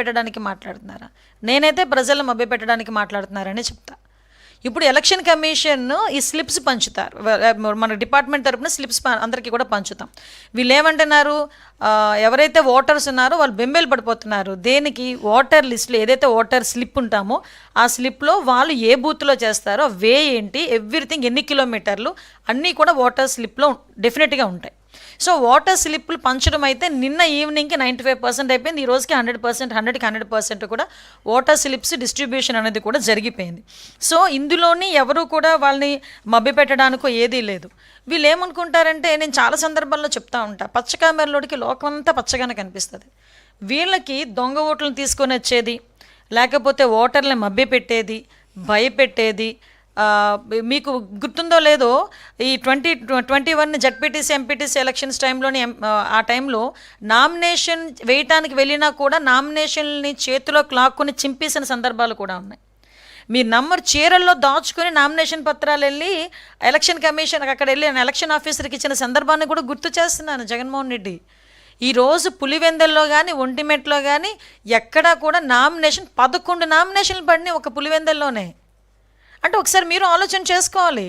పెట్టడానికి మాట్లాడుతున్నారా? నేనైతే ప్రజలను మభ్యపెట్టడానికి మాట్లాడుతున్నారని చెప్తా. ఇప్పుడు ఎలక్షన్ కమిషన్ ఈ స్లిప్స్ పంచుతారు. మన డిపార్ట్మెంట్ తరపున స్లిప్స్ అందరికీ కూడా పంచుతాం. వీళ్ళు ఏమంటున్నారు ఎవరైతే ఓటర్స్ ఉన్నారో వాళ్ళు బెంబేలు పడిపోతున్నారు. దేనికి? ఓటర్ లిస్ట్లో ఏదైతే ఓటర్ స్లిప్ ఉంటామో ఆ స్లిప్లో వాళ్ళు ఏ బూత్లో చేస్తారో వే ఏంటి ఎవ్రీథింగ్ ఎన్ని కిలోమీటర్లు అన్నీ కూడా ఓటర్ స్లిప్లో డెఫినెట్గా ఉంటాయి. సో వాటర్ స్లిప్లు పంచడం అయితే నిన్న ఈవినింగ్కి నైంటీ ఫైవ్ పర్సెంట్ అయిపోయింది ఈ రోజుకి హండ్రెడ్ పర్సెంట్ హండ్రెడ్కి హండ్రెడ్ పర్సెంట్ కూడా వాటర్ స్లిప్స్ డిస్ట్రిబ్యూషన్ అనేది కూడా జరిగిపోయింది. సో ఇందులోని ఎవరు కూడా వాళ్ళని మభ్యపెట్టడానికో ఏదీ లేదు. వీళ్ళు ఏమనుకుంటారంటే నేను చాలా సందర్భాల్లో చెప్తా ఉంటా పచ్చ కామెరలోడికి లోకం అంతా పచ్చగానే కనిపిస్తుంది. వీళ్ళకి దొంగ ఓట్లను తీసుకొని వచ్చేది లేకపోతే ఓటర్లను మభ్యపెట్టేది భయపెట్టేది మీకు గుర్తుందో లేదో ఈ twenty twenty one ZPTC MPTC elections టైంలోని ఎం- ఆ టైంలో నామినేషన్ వేయటానికి వెళ్ళినా కూడా నామినేషన్ని చేతిలో క్లాక్కుని చింపేసిన సందర్భాలు కూడా ఉన్నాయి. మీ నంబర్ చీరల్లో దాచుకొని నామినేషన్ పత్రాలు వెళ్ళి ఎలక్షన్ కమిషన్ అక్కడ వెళ్ళి ఎలక్షన్ ఆఫీసర్కి ఇచ్చిన సందర్భాన్ని కూడా గుర్తు చేస్తున్నాను జగన్మోహన్ రెడ్డి. ఈరోజు పులివెందల్లో కానీ ఒంటిమెట్లో కానీ ఎక్కడా కూడా నామినేషన్ పదకొండు నామినేషన్లు పడినాయి ఒక పులివెందల్లోనే. అంటే ఒకసారి మీరు ఆలోచన చేసుకోవాలి.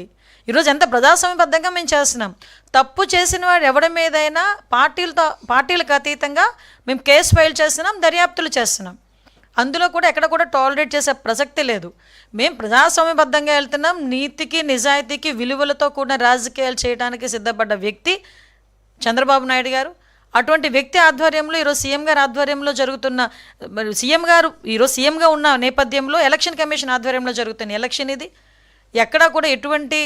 ఈరోజు ఎంత ప్రజాస్వామ్యబద్ధంగా మేము చేస్తున్నాం. తప్పు చేసిన వాడు ఎవడి మీదైనా పార్టీలతో పార్టీలకు అతీతంగా మేము కేసు ఫైల్ చేస్తున్నాం దర్యాప్తులు చేస్తున్నాం. అందులో కూడా ఎక్కడ కూడా టాలరేట్ చేసే ప్రసక్తి లేదు. మేము ప్రజాస్వామ్యబద్ధంగా వెళ్తున్నాం నీతికి నిజాయితీకి విలువలతో కూడిన రాజకీయాలు చేయడానికి సిద్ధపడ్డ వ్యక్తి చంద్రబాబు నాయుడు గారు. అటువంటి వ్యక్తి ఆధ్వర్యంలో ఈరోజు సీఎం గారి ఆధ్వర్యంలో జరుగుతున్న మరి సీఎం గారు ఈరోజు సీఎంగా ఉన్న నేపథ్యంలో ఎలక్షన్ కమిషన్ ఆధ్వర్యంలో జరుగుతున్న ఎలక్షన్ ఇది. ఎక్కడా కూడా ఎటువంటి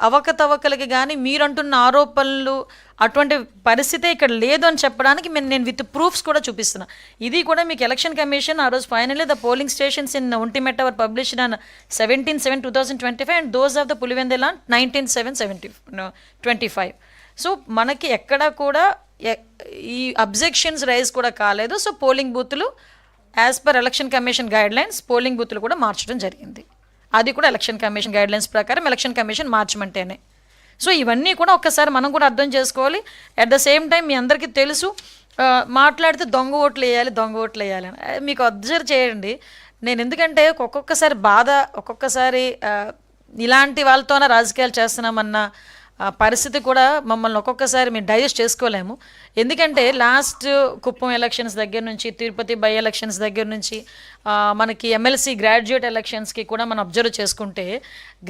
అవకతవకలకి కానీ మీరంటున్న ఆరోపణలు అటువంటి పరిస్థితి ఇక్కడ లేదు అని చెప్పడానికి నేను నేను విత్ ప్రూఫ్స్ కూడా చూపిస్తున్నా. ఇది కూడా మీకు ఎలక్షన్ కమిషన్ ఆ రోజు finally the polling stations in Ontimitta our published on seventeen seven two thousand twenty five and those of the Pulivendula nineteen seven seventy twenty five. So మనకి ఎక్కడా కూడా ఎ- ఈ అబ్జెక్షన్స్ రైజ్ కూడా కాలేదు. So polling బూత్లు as per election commission guidelines polling బూత్లు కూడా మార్చడం జరిగింది. అది కూడా ఎలక్షన్ కమిషన్ గైడ్ లైన్స్ ప్రకారం ఎలక్షన్ కమిషన్ మార్చమంటేనే. సో ఇవన్నీ కూడా ఒక్కసారి మనం కూడా అర్థం చేసుకోవాలి. అట్ ద సేమ్ టైం మీ అందరికీ తెలుసు మాట్లాడితే దొంగ ఓట్లు వేయాలి దొంగ ఓట్లు వేయాలి అని. మీకు అబ్జర్వ్ చేయండి. నేను ఎందుకంటే ఒక్కొక్కసారి బాధ ఒక్కొక్కసారి ఇలాంటి వాళ్ళతోనే రాజకీయాలు చేస్తున్నామన్న పరిస్థితి కూడా మమ్మల్ని ఒక్కొక్కసారి మేము డైజెస్ట్ చేసుకోలేము. ఎందుకంటే లాస్ట్ కుప్పం ఎలక్షన్స్ దగ్గర నుంచి తిరుపతి బై ఎలక్షన్స్ దగ్గర నుంచి మనకి ఎమ్మెల్సీ గ్రాడ్యుయేట్ ఎలక్షన్స్కి కూడా మనం అబ్జర్వ్ చేసుకుంటే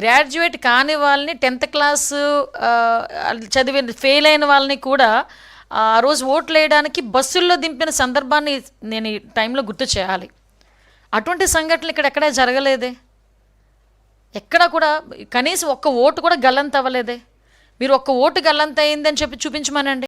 గ్రాడ్యుయేట్ కాని వాళ్ళని టెన్త్ క్లాస్ చదివిన ఫెయిల్ అయిన వాళ్ళని కూడా ఆ రోజు ఓట్లు వేయడానికి బస్సుల్లో దింపిన సందర్భాన్ని నేను ఈ టైంలో గుర్తు చేయాలి. అటువంటి సంఘటనలు ఇక్కడ ఎక్కడా జరగలేదే. ఎక్కడ కూడా కనీసం ఒక్క ఓటు కూడా గల్లంత అవ్వలేదే మీరు ఒక్క ఓటు గల్లంత అయిందని చెప్పి చూపించమనండి.